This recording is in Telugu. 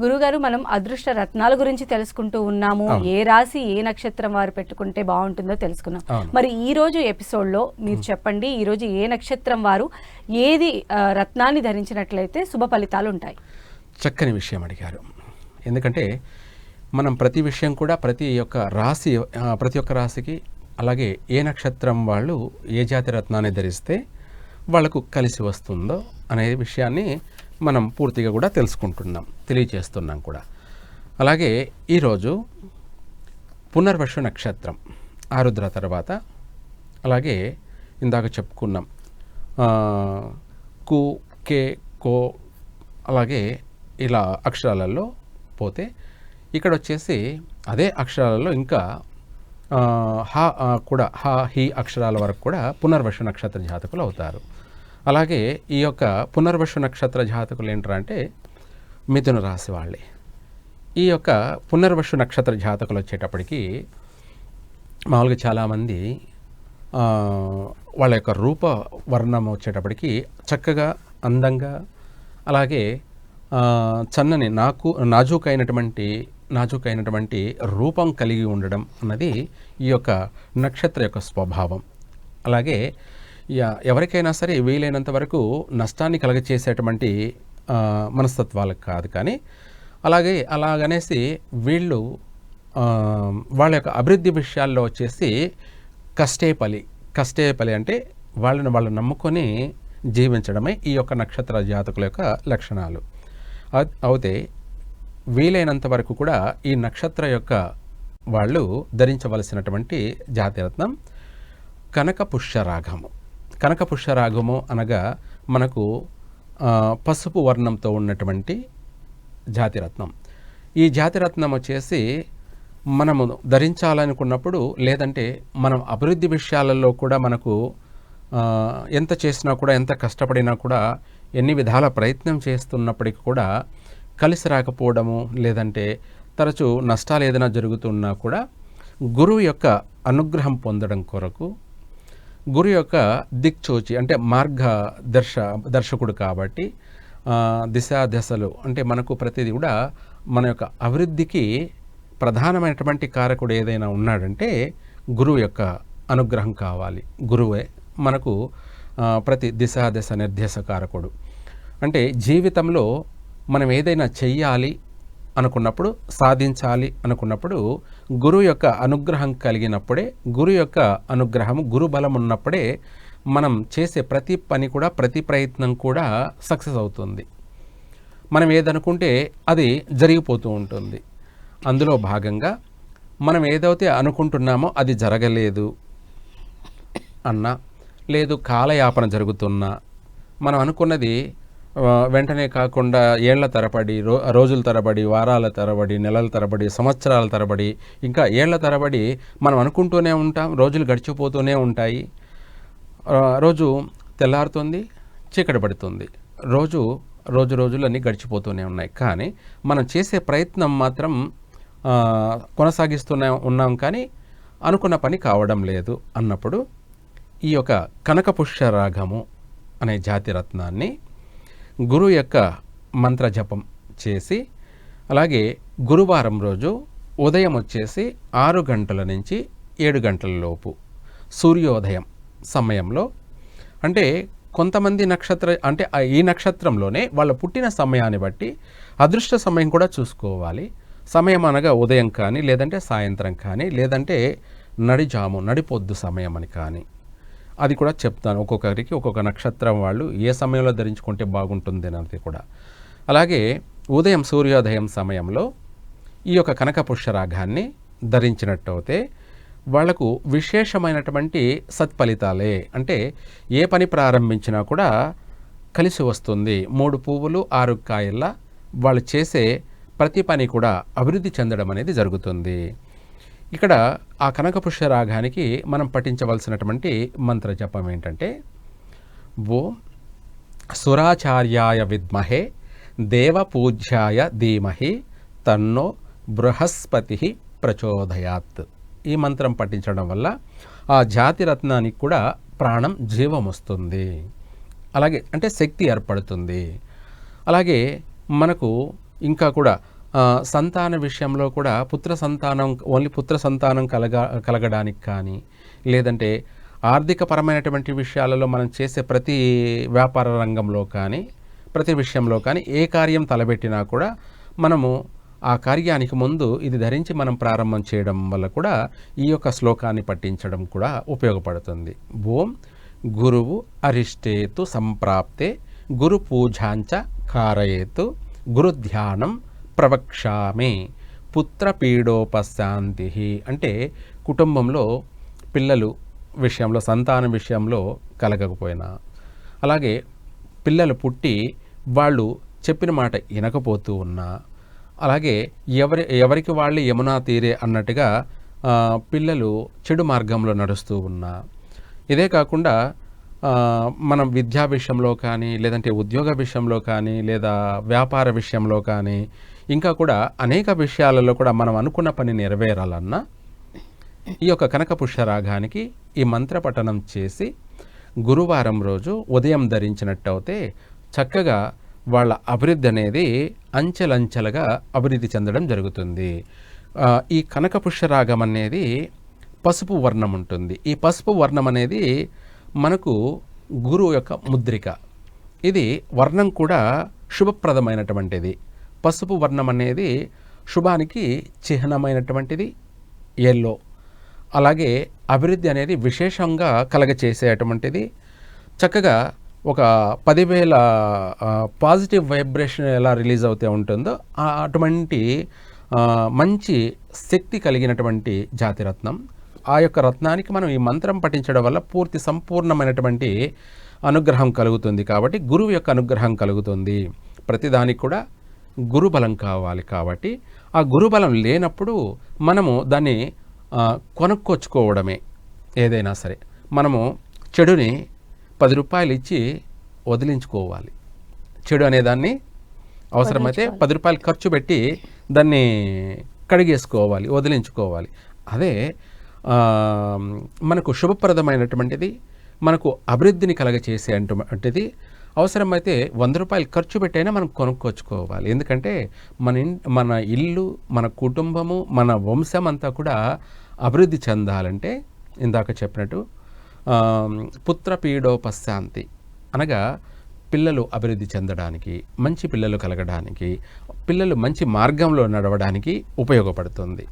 గురుగారు మనం అదృష్ట రత్నాల గురించి తెలుసుకుంటూ ఉన్నాము. ఏ రాశి ఏ నక్షత్రం వారు పెట్టుకుంటే బాగుంటుందో తెలుసుకున్నాం. మరి ఈ రోజు ఎపిసోడ్లో మీరు చెప్పండి ఈ రోజు ఏ నక్షత్రం వారు ఏది రత్నాన్ని ధరించినట్లయితే శుభ ఫలితాలు ఉంటాయి? చక్కని విషయం అడిగారు. ఎందుకంటే మనం ప్రతి విషయం కూడా ప్రతి ఒక్క రాశి ప్రతి ఒక్క రాశికి అలాగే ఏ నక్షత్రం వాళ్ళు ఏ జాతి రత్నాన్ని ధరిస్తే వాళ్ళకు కలిసి వస్తుందో అనే విషయాన్ని మనం పూర్తిగా కూడా తెలుసుకుంటున్నాం తెలియజేస్తున్నాం కూడా. అలాగే ఈరోజు పునర్వసు నక్షత్రం ఆరుద్ర తర్వాత అలాగే ఇందాక చెప్పుకున్నాం కు కే కో అలాగే ఇలా అక్షరాలలో పోతే ఇక్కడ వచ్చేసి అదే అక్షరాలలో ఇంకా హ కూడా హ హి అక్షరాల వరకు కూడా పునర్వసు నక్షత్ర జాతకులు అవుతారు. అలాగే ఈ యొక్క పునర్వసు నక్షత్ర జాతకులు ఏంటంటే అంటే మిథున రాశి వాళ్ళే. ఈ యొక్క పునర్వసు నక్షత్ర జాతకులు వచ్చేటప్పటికి మామూలుగా చాలామంది వాళ్ళ యొక్క రూప వర్ణం వచ్చేటప్పటికి చక్కగా అందంగా అలాగే చన్నని నాకు నాజూకైనటువంటి నాజూకైనటువంటి రూపం కలిగి ఉండడం అన్నది ఈ యొక్క నక్షత్ర యొక్క స్వభావం. అలాగే ఎవరికైనా సరే వీలైనంత వరకు నష్టాన్ని కలగచేసేటువంటి మనస్తత్వాలకు కాదు కానీ అలాగే అలాగనేసి వీళ్ళు వాళ్ళ యొక్క అభివృద్ధి విషయాల్లో వచ్చేసి కష్టేపలి కష్టేపలి అంటే వాళ్ళని వాళ్ళు నమ్ముకొని జీవించడమే ఈ యొక్క నక్షత్ర జాతకుల యొక్క లక్షణాలు. అయితే వీలైనంత వరకు కూడా ఈ నక్షత్ర యొక్క వాళ్ళు ధరించవలసినటువంటి జాతిరత్నం కనక పుష్యరాగము కనక పుష్యరాగము అనగా మనకు పసుపు వర్ణంతో ఉన్నటువంటి జాతిరత్నం. ఈ జాతిరత్నం వచ్చేసి మనము ధరించాలనుకున్నప్పుడు లేదంటే మనం అభివృద్ధి విషయాలలో కూడా మనకు ఎంత చేసినా కూడా ఎంత కష్టపడినా కూడా ఎన్ని విధాల ప్రయత్నం చేస్తున్నప్పటికీ కూడా కలిసి రాకపోవడము లేదంటే తరచూ నష్టాలు ఏదైనా జరుగుతున్నా కూడా గురువు యొక్క అనుగ్రహం పొందడం కొరకు గురు యొక్క దిక్చోచి అంటే మార్గ దర్శ దర్శకుడు కాబట్టి దిశాదశలు అంటే మనకు ప్రతిదీ కూడా మన యొక్క అభివృద్ధికి ప్రధానమైనటువంటి కారకుడు ఏదైనా ఉన్నాడంటే గురువు యొక్క అనుగ్రహం కావాలి. గురువే మనకు ప్రతి దిశాదశ నిర్దేశ కారకుడు అంటే జీవితంలో మనం ఏదైనా చెయ్యాలి అనుకున్నప్పుడు సాధించాలి అనుకున్నప్పుడు గురువు యొక్క అనుగ్రహం కలిగినప్పుడే గురువు యొక్క అనుగ్రహం గురు బలం ఉన్నప్పుడే మనం చేసే ప్రతి పని కూడా ప్రతి ప్రయత్నం కూడా సక్సెస్ అవుతుంది. మనం ఏదనుకుంటే అది జరిగిపోతూ ఉంటుంది. అందులో భాగంగా మనం ఏదైతే అనుకుంటున్నామో అది జరగలేదు అన్నా లేదు కాలయాపన జరుగుతున్నా మనం అనుకున్నది వెంటనే కాకుండా ఏళ్ళ తరబడి రో రోజుల తరబడి వారాల తరబడి నెలల తరబడి సంవత్సరాల తరబడి ఇంకా ఏళ్ళ తరబడి మనం అనుకుంటూనే ఉంటాం రోజులు గడిచిపోతూనే ఉంటాయి. రోజు తెల్లారుతుంది చీకటి పడుతుంది. రోజు రోజు రోజులన్నీ గడిచిపోతూనే ఉన్నాయి. కానీ మనం చేసే ప్రయత్నం మాత్రం కొనసాగిస్తూనే ఉన్నాం కానీ అనుకున్న పని కావడం లేదు అన్నప్పుడు ఈ యొక్క కనకపుష్య రాగము అనే జాతి రత్నాన్ని గురువు యొక్క మంత్ర జపం చేసి అలాగే గురువారం రోజు ఉదయం వచ్చేసి ఆరు గంటల నుంచి ఏడు గంటల లోపు సూర్యోదయం సమయంలో. అంటే కొంతమంది నక్షత్ర అంటే ఈ నక్షత్రంలోనే వాళ్ళ పుట్టిన సమయాన్ని బట్టి అదృష్ట సమయం కూడా చూసుకోవాలి. సమయం అనగా ఉదయం కానీ లేదంటే సాయంత్రం కానీ లేదంటే నడిజాము నడిపొద్దు సమయం అని కానీ. అది కూడా చెప్తాను. ఒక్కొక్కరికి ఒక్కొక్క నక్షత్రం వాళ్ళు ఏ సమయంలో ధరించుకుంటే బాగుంటుంది అనేది కూడా. అలాగే ఉదయం సూర్యోదయం సమయంలో ఈ యొక్క కనక పుష్యరాగాన్ని ధరించినట్టయితే వాళ్ళకు విశేషమైనటువంటి సత్ఫలితాలే. అంటే ఏ పని ప్రారంభించినా కూడా కలిసి వస్తుంది. మూడు పువ్వులు ఆరు కాయల్లా వాళ్ళు చేసే ప్రతి పని కూడా అభివృద్ధి చెందడం అనేది జరుగుతుంది. ఇక్కడ ఆ కనకపుష్య రాగానికి మనం పఠించవలసినటువంటి మంత్ర జపం ఏంటంటే ఓ సురాచార్యాయ విద్మహే దేవపూజ్యాయ ధీమహి తన్నో బృహస్పతి ప్రచోదయాత్. ఈ మంత్రం పఠించడం వల్ల ఆ జాతిరత్నానికి కూడా ప్రాణం జీవం వస్తుంది అలాగే అంటే శక్తి ఏర్పడుతుంది. అలాగే మనకు ఇంకా కూడా సంతాన విషయంలో కూడా పుత్ర సంతానం ఓన్లీ పుత్ర సంతానం కలగ కలగడానికి కానీ లేదంటే ఆర్థికపరమైనటువంటి విషయాలలో మనం చేసే ప్రతి వ్యాపార రంగంలో కానీ ప్రతి విషయంలో కానీ ఏ కార్యం తలబెట్టినా కూడా మనము ఆ కార్యానికి ముందు ఇది ధరించి మనం ప్రారంభం చేయడం వల్ల కూడా ఈ యొక్క శ్లోకాన్ని పట్టించడం కూడా ఉపయోగపడుతుంది. ఓం గురువు అరిష్టేతు సంప్రాప్తే గురు పూజాంచ కారయేతు గురు ధ్యానం ప్రవక్ష్యామి పుత్ర పీడోపశాంతి అంటే కుటుంబంలో పిల్లలు విషయంలో సంతానం విషయంలో కలగకపోయినా. అలాగే పిల్లలు పుట్టి వాళ్ళు చెప్పిన మాట వినకపోతూ ఉన్నా. అలాగే ఎవరి ఎవరికి వాళ్ళు యమునా తీరే అన్నట్టుగా పిల్లలు చెడు మార్గంలో నడుస్తూ ఉన్నా. ఇదే కాకుండా మనం విద్యా విషయంలో కానీ లేదంటే ఉద్యోగ విషయంలో కానీ లేదా వ్యాపార విషయంలో కానీ ఇంకా కూడా అనేక విషయాలలో కూడా మనం అనుకున్న పని నెరవేరాలన్నా ఈ యొక్క కనక పుష్యరాగానికి ఈ మంత్రపఠనం చేసి గురువారం రోజు ఉదయం ధరించినట్టయితే చక్కగా వాళ్ళ అభివృద్ధి అనేది అంచెలంచెలుగా అభివృద్ధి చెందడం జరుగుతుంది. ఈ కనక పుష్యరాగం అనేది పసుపు వర్ణం ఉంటుంది. ఈ పసుపు వర్ణం అనేది మనకు గురువు యొక్క ముద్రిక. ఇది వర్ణం కూడా శుభప్రదమైనటువంటిది. పసుపు వర్ణం అనేది శుభానికి చిహ్నమైనటువంటిది ఎల్లో అలాగే అభివృద్ధి అనేది విశేషంగా కలగచేసేటువంటిది. చక్కగా ఒక పదివేల పాజిటివ్ వైబ్రేషన్ ఎలా రిలీజ్ అవుతూ ఉంటుందో అటువంటి మంచి శక్తి కలిగినటువంటి జాతిరత్నం. ఆ యొక్క రత్నానికి మనం ఈ మంత్రం పఠించడం వల్ల పూర్తి సంపూర్ణమైనటువంటి అనుగ్రహం కలుగుతుంది కాబట్టి గురువు యొక్క అనుగ్రహం కలుగుతుంది. ప్రతిదానికి కూడా గురుబలం కావాలి కాబట్టి ఆ గురుబలం లేనప్పుడు మనము దాన్ని కొనుక్కొచ్చుకోవడమే ఏదైనా సరే. మనము చెడుని పది రూపాయలు ఇచ్చి వదిలించుకోవాలి. చెడు అనేదాన్ని అవసరమైతే పది రూపాయలు ఖర్చు పెట్టి దాన్ని కడిగేసుకోవాలి వదిలించుకోవాలి. అదే మనకు శుభప్రదమైనటువంటిది మనకు అభివృద్ధిని కలగచేసే అటువంటిది అవసరమైతే వంద రూపాయలు ఖర్చు పెట్టైనా మనం కొనుక్కొచ్చుకోవాలి. ఎందుకంటే మన మన ఇల్లు మన కుటుంబము మన వంశం అంతా కూడా అభివృద్ధి చెందాలంటే ఇందాక చెప్పినట్టు పుత్ర పీడోపశాంతి అనగా పిల్లలు అభివృద్ధి చెందడానికి మంచి పిల్లలు కలగడానికి పిల్లలు మంచి మార్గంలో నడవడానికి ఉపయోగపడుతుంది.